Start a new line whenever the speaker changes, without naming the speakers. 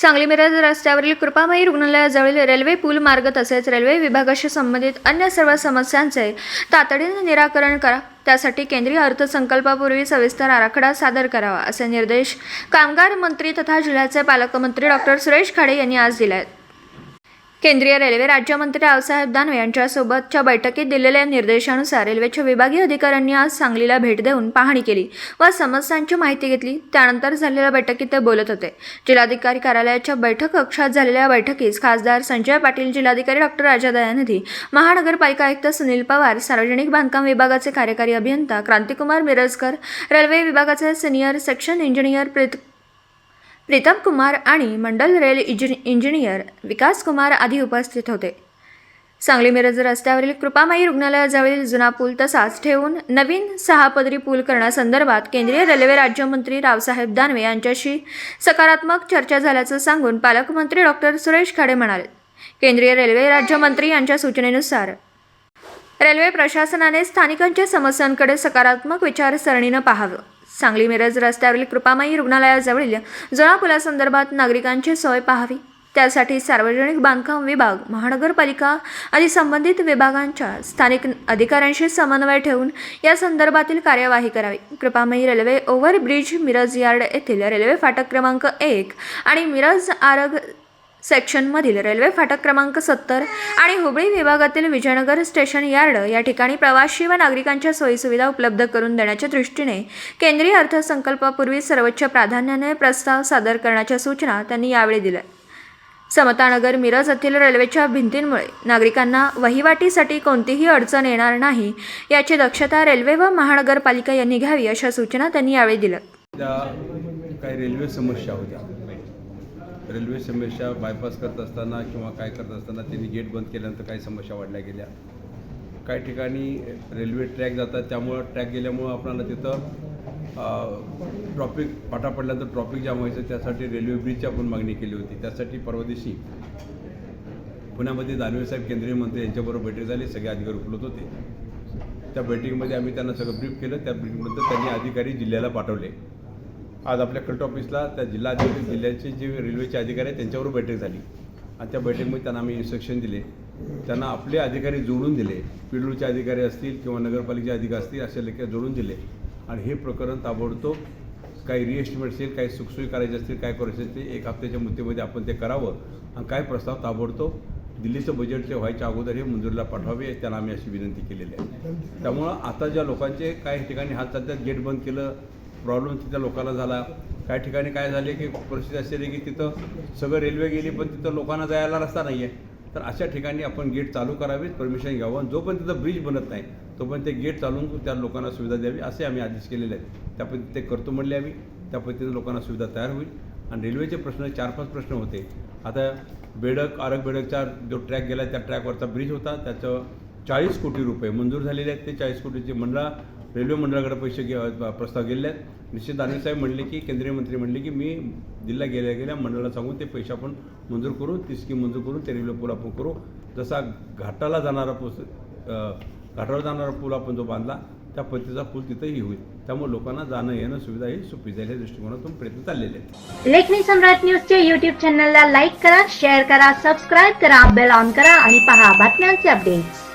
सांगली मिरज रस्त्यावरील कृपामाई रुग्णालयाजवळील रेल्वे पूल मार्ग तसेच रेल्वे विभागाशी संबंधित अन्य सर्व समस्यांचे तातडीने निराकरण करा. त्यासाठी केंद्रीय अर्थसंकल्पापूर्वी सविस्तर आराखडा सादर करावा असे निर्देश कामगार मंत्री तथा जिल्ह्याचे पालकमंत्री डॉक्टर सुरेश खाडे यांनी आज दिले आहेत केंद्रीय रेल्वे राज्यमंत्री रावसाहेब दानवे यांच्यासोबतच्या बैठकीत दिलेल्या निर्देशानुसार रेल्वेच्या विभागीय अधिकाऱ्यांनी आज सांगलीला भेट देऊन पाहणी केली व समस्यांची माहिती घेतली. त्यानंतर झालेल्या बैठकीत ते बोलत होते. जिल्हाधिकारी कार्यालयाच्या बैठक कक्षात झालेल्या बैठकीस खासदार संजय पाटील जिल्हाधिकारी डॉक्टर राजा दयानिधी महानगरपालिका आयुक्त सुनील पवार सार्वजनिक बांधकाम विभागाचे कार्यकारी अभियंता क्रांतिकुमार मिरजकर रेल्वे विभागाचे senior section engineer Preet Pritam Kumar आणि मंडल rail engine engineer Vikas Kumar आदी उपस्थित होते. सांगली मिरज रस्त्यावरील कृपामाई रुग्णालयाजवळील जुना पूल तसाच ठेवून नवीन सहा पदरी पूल करण्यासंदर्भात केंद्रीय रेल्वे राज्यमंत्री रावसाहेब दानवे यांच्याशी सकारात्मक चर्चा झाल्याचं सांगून पालकमंत्री डॉक्टर सुरेश खाडे म्हणाले. केंद्रीय रेल्वे राज्यमंत्री यांच्या सूचनेनुसार रेल्वे प्रशासनाने स्थानिकांच्या समस्यांकडे सकारात्मक विचारसरणीनं पाहावं. सांगली मिरज रस्त्यावरील कृपामाई रुग्णालयाजवळील जुना संदर्भात नागरिकांची सोय पाहावी. त्यासाठी सार्वजनिक बांधकाम विभाग महानगरपालिका आणि संबंधित विभागांच्या स्थानिक अधिकाऱ्यांशी समन्वय ठेवून या संदर्भातील कार्यवाही करावी. Krupamayi railway overbridge Miraj yard येथील रेल्वे फाटक क्रमांक एक आणि मिरज आरग सेक्शनमधील रेल्वे फाटक क्रमांक सत्तर आणि हुबळी विभागातील विजयनगर स्टेशन यार्ड या ठिकाणी प्रवासी व नागरिकांच्या सोयीसुविधा उपलब्ध करून देण्याच्या दृष्टीने केंद्रीय अर्थसंकल्पापूर्वी सर्वोच्च प्राधान्याने प्रस्ताव सादर करण्याच्या सूचना त्यांनी यावेळी दिल्या. समतानगर मिरज येथील रेल्वेच्या भिंतींमुळे नागरिकांना वहिवाटीसाठी कोणतीही अडचण येणार नाही याची दक्षता रेल्वे व महानगरपालिका यांनी घ्यावी अशा सूचना त्यांनी यावेळी दिल्या.
काही रेल्वे समस्या होत्या रेल्वे समस्या बायपास करत असताना किंवा काय करत असताना त्यांनी गेट बंद केल्यानंतर काही समस्या वाढल्या गेल्या. काही ठिकाणी रेल्वे ट्रॅक जातात त्यामुळं ट्रॅक गेल्यामुळं आपल्याला तिथं ट्रॉफिक पाटा पडल्यानंतर ट्रॉफिक जाम व्हायचं त्यासाठी रेल्वे ब्रिजची आपण मागणी केली होती. त्यासाठी परवा दिवशी पुण्यामध्ये दानवेसाहेब केंद्रीय मंत्री यांच्याबरोबर बैठक झाली सगळे अधिकारी उपलब्ध होते. त्या बैठकीमध्ये आम्ही त्यांना सगळं ब्रीफ केलं त्या ब्रीफनंतर त्यांनी अधिकारी जिल्ह्याला पाठवले. आज आपल्या कलेक्टर ऑफिसला त्या जिल्हा अधिकारी जिल्ह्याचे जे रेल्वेचे अधिकारी आहेत त्यांच्यावर बैठक झाली. आणि त्या बैठकीमध्ये त्यांना आम्ही इन्स्ट्रक्शन दिले. त्यांना आपले अधिकारी जोडून दिले. पिडूरचे अधिकारी असतील किंवा नगरपालिकेचे अधिकारी असतील असे लेखे जोडून दिले. आणि हे प्रकरण ताबडतोब काही रिएस्टिमेट असेल काही सुखसोयी करायचे असतील काय करायचे असतील एक हप्त्याच्या मुद्देमध्ये आपण ते करावं. आणि काय प्रस्ताव ताबडतोब दिल्लीचं बजेट जे व्हायच्या अगोदर हे मंजुरीला पाठवावे त्यांना आम्ही अशी विनंती केलेली आहे. त्यामुळं आता ज्या लोकांचे काही ठिकाणी हात चालतात गेट बंद केलं प्रॉब्लेम तिथल्या लोकांना झाला. काही ठिकाणी काय झाले की परिस्थिती अशी आली की तिथं सगळं रेल्वे गेली पण तिथं लोकांना जायला रस्ता नाही आहे तर अशा ठिकाणी आपण गेट चालू करावेत परमिशन घ्यावं. आणि जोपर्यंत तिथं ब्रिज बनत नाही तोपर्यंत ते गेट चालून त्या लोकांना सुविधा द्यावी असे आम्ही आदेश केलेले आहेत. त्या पद्धती ते करतो म्हणले आम्ही. त्या पद्धतीने लोकांना सुविधा तयार होईल. आणि रेल्वेचे प्रश्न चार पाच प्रश्न होते. आता बेडक आरग बेडकचा जो ट्रॅक गेला त्या ट्रॅकवरचा ब्रिज होता. त्याचं चाळीस कोटी रुपये मंजूर झालेले आहेत. ते चाळीस कोटीचे मंडळा रेल्वे मंडळाकडे पैसे घे प्रस्ताव गेले आहेत. निश्चित दानवे साहेब म्हणले की केंद्रीय मंत्री म्हणले की मी दिल्लीला गेल्या गेल्या मंडळाला सांगून ते पैसे आपण मंजूर करू ती स्कीम मंजूर करून ते रेल्वे पूल आपण करू. जसा घाटाला जाणारा पूल घाटाला जाणारा पूल आपण जो बांधला त्या पद्धतीचा पूल तिथंही होईल. त्यामुळे लोकांना जाणं येणं सुविधा ही सोपी जाईल या दृष्टिकोनातून प्रयत्न चाललेले आहेत.
लेखनी सम्राट न्यूजच्या युट्यूब चॅनलला लाईक करा शेअर करा सबस्क्राईब करा बेल ऑन करा आणि पहा बातम्यांचे अपडेट्स